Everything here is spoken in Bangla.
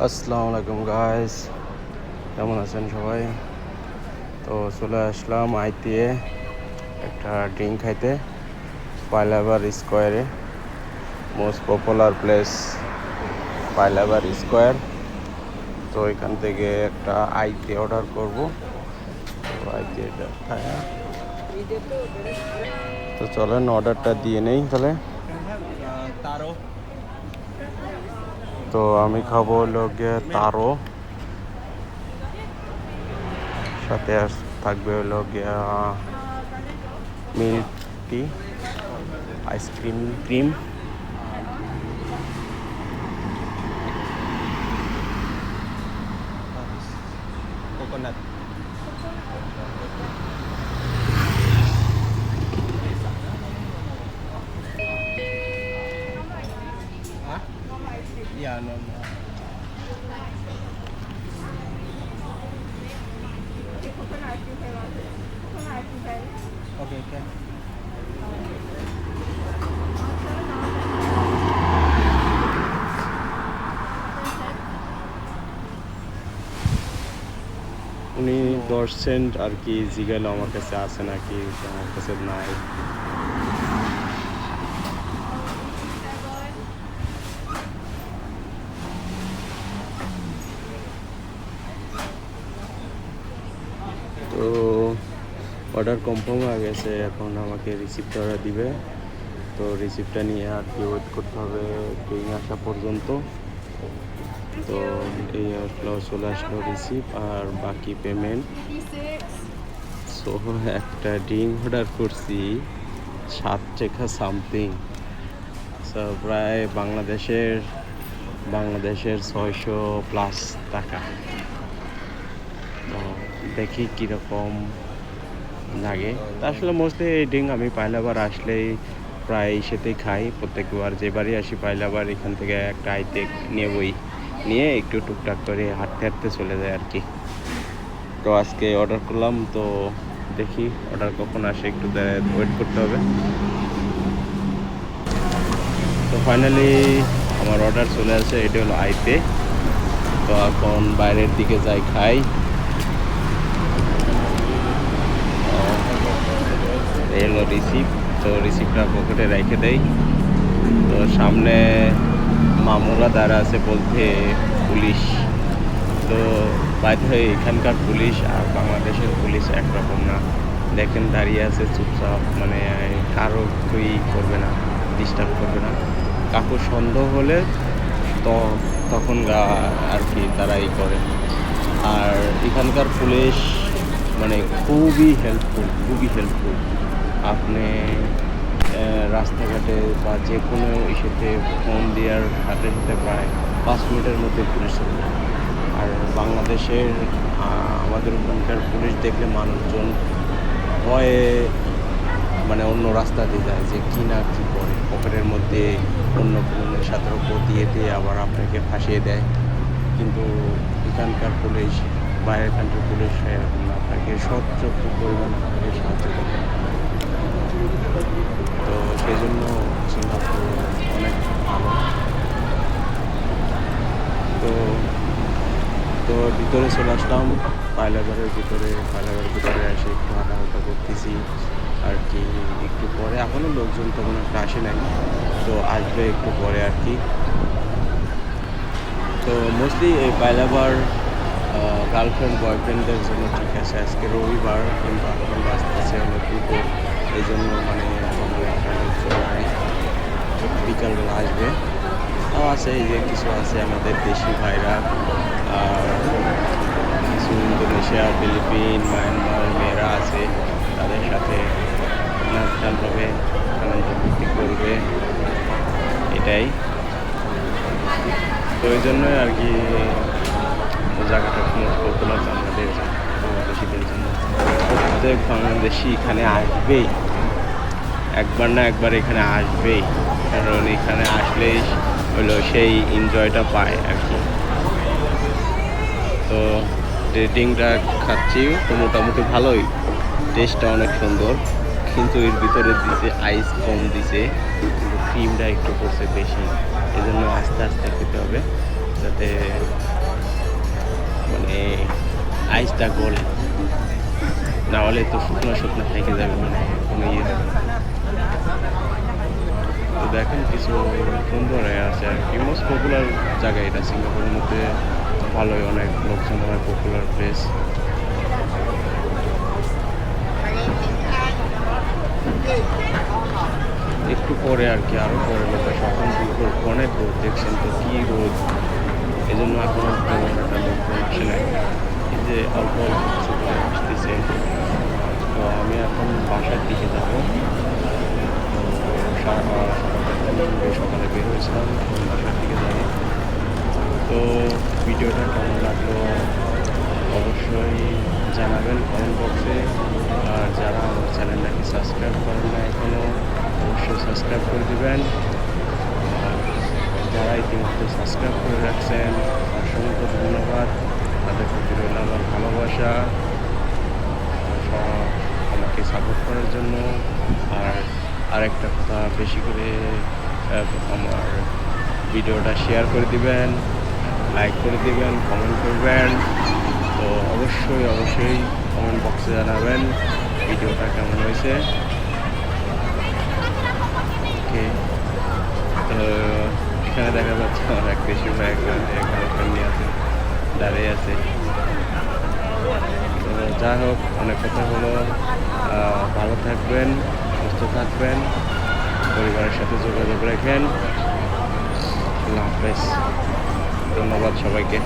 আসসালামু আলাইকুম গাইস কেমন আছেন সবাই? তো চলে আসলাম আইটিএ একটা ড্রিঙ্ক খাইতে, পাইলাবার স্কোয়ারে মোস্ট পপুলার প্লেস পাইলাবার স্কোয়ার। তো এখান থেকে একটা আইতে অর্ডার করব। তো খায়া তো চলেন অর্ডারটা দিয়ে নেই তাহলে। তো আমি খাব হলো গিয়ে তারো সাথে থাকবে হলো গিয়া milk tea ice cream cream. Yeah, no, no. Okay, okay. উনি দশ সেন্ট আর কি জিগাইলো আমার কাছে আছে নাকি তো আমার কাছে নাই তো অর্ডার কনফার্ম হয়ে গেছে, এখন আমাকে রিসিপ্টটা ওরা দিবে। তো রিসিপ্টটা নিয়ে আর কি ওয়েট করতে হবে ট্রেন আসা পর্যন্ত। তো এই আসলো চলে আসলো রিসিপ্ট আর বাকি পেমেন্ট সো একটা ড্রিঙ্ক অর্ডার করছি, সাত টাকা সামথিং প্রায় বাংলাদেশের বাংলাদেশের ছয়শো প্লাস টাকা। দেখি কীরকম লাগে। তা আসলে মোস্টলি এই ড্রিঙ্ক আমি পাইলাবার আসলেই প্রায় সেতেই খাই। প্রত্যেকবার যেবারই আসি পাইলাবার, এখান থেকে একটা আইতে নেবই। নিয়ে একটু টুকটাক করে হাঁটতে হাঁটতে চলে যায় আর কি তো আজকে অর্ডার করলাম, তো দেখি অর্ডার কখন আসে, একটু ওয়েট করতে হবে। তো ফাইনালি আমার অর্ডার চলে আসে, এটা হলো আইতে। তো এখন বাইরের দিকে যাই, খাই। হলো রিসিপ্ট তো রিসিপ্টটা পকেটে রেখে দেই। তো সামনে মামুরা দ্বারা আছে বলতে পুলিশ। তো বাইরে হয়ে এখানকার পুলিশ আর বাংলাদেশের পুলিশ একরকম না। দেখেন দাঁড়িয়ে আছে চুপচাপ মানে কারও কই করবে না ডিস্টার্ব করবে না। কাকু সন্দেহ হলে তো তখন গা আর কি তারা করে। আর এখানকার পুলিশ মানে খুবই হেল্পফুল খুবই হেল্পফুল আপনি রাস্তাঘাটে বা যে কোনো ইস্যুতে ফোন দেওয়ার সাথে সাথে প্রায় পাঁচ মিনিটের মধ্যে পুলিশ আর বাংলাদেশের আমাদের ওখানকার পুলিশ দেখলে মানুষজন ভয়ে মানে অন্য রাস্তা দিয়ে যায় যে কী না কী করে। পকেটের মধ্যে অন্য কোনো নেশাদ্রব্য দিয়ে দিয়ে আবার আপনাকে ফাঁসিয়ে দেয়। কিন্তু এখানকার পুলিশ, বাইরের কান্ট্রির পুলিশ না আপনাকে সচ্চক্ষ পরিমাণ আপনাকে সাহায্য করবে তো সেই জন্য সিঙ্গাপুর অনেক ভালো। তো তো ভিতরে চলে আসলাম পাইলাঘরের ভিতরে পাইলাঘরের ভিতরে এসে একটু হাঁটাহাঁটা করতেছি। আর কি, একটু পরে এখনও লোকজন তেমন একটা আসে নাই। তো আসবে একটু পরে আর কি। তো মোস্টলি এই পাইলাবার গার্লফ্রেন্ড বয়ফ্রেন্ডদের জন্য ঠিক আছে। আজকে রবিবার কিন্তু এখন আসতেছে হলো দুপুর। এই জন্য মানে বিকালবেলা আসবে। তাও আছে এই যে কিছু আছে আমাদের দেশি ভাইরা কিছু ইন্দোনেশিয়া ফিলিপিন মায়ানমার মেয়েরা আছে তাদের সাথে নাচ হবে আনন্দ ফুর্তি করবে। এটাই। তো ওই জন্যই আর কি জায়গাটা প্রমোট পপুলার আমাদের জন্য, বাংলাদেশিদের জন্য। প্রত্যেক বাংলাদেশি এখানে আসবেই। একবার না একবার এখানে আসবেই। কারণ এখানে আসলেই হলো সেই এনজয়টা পায় আর কি। তো রেটিংটা খাচ্ছি, তো মোটামুটি ভালোই। টেস্টটা অনেক সুন্দর। কিন্তু এর ভিতরে দিছে আইস কম দিছে। ক্রিমটা একটু পড়ছে বেশি। এই জন্য আস্তে আস্তে খেতে হবে। যাতে মানে আইসটা গোল। না হলে তো শুকনো শুকনো থেকে যাবে মানে কোনো ইয়ে কিছু সুন্দর হয়ে আছে। আর কি মোস্ট পপুলার জায়গা এটা, সিঙ্গাপুরের মধ্যে ভালোই অনেক লোকজন হয় পপুলার প্লেস একটু পরে আর কি আরও পরে লোক আসে এখন দুপুর অনেক রোদ দেখছেন তো, কী রোদ? এই জন্য এখন একটা লোকজন আসে না এই যে অল্প আসতেছে। তো আমি এখন বাসার দিকে যাব। তো সা- সকালে বের হয়েছিলাম, বাসার দিকে যাব তো ভিডিওটা কেমন লাগল? অবশ্যই জানাবেন কমেন্ট বক্সে আর যারা আমার চ্যানেলটাকে সাবস্ক্রাইব করেন না এখনও অবশ্যই সাবস্ক্রাইব করে দিবেন। আর যারা ইতিমধ্যে সাবস্ক্রাইব করে রাখছেন, অসংখ্য ধন্যবাদ। তাদের প্রতি রইল আমার ভালোবাসা। আমাকে সাপোর্ট করার জন্য। আর আরেকটা কথা বেশি করে আমার ভিডিওটা শেয়ার করে দিবেন লাইক করে দিবেন কমেন্ট করবেন। তো অবশ্যই অবশ্যই কমেন্ট বক্সে জানাবেন ভিডিওটা কেমন হয়েছে। তো এখানে দেখা যাচ্ছে আমার এক দেশি ভাই নিয়ে আছে, দাঁড়িয়ে আছে। তো যাই হোক, অনেক কথা হলো। ভালো থাকবেন, সুস্থ থাকবেন। পরিবারের সাথে যোগাযোগ রাখেন আল্লাহ হাফেজ। ধন্যবাদ সবাইকে।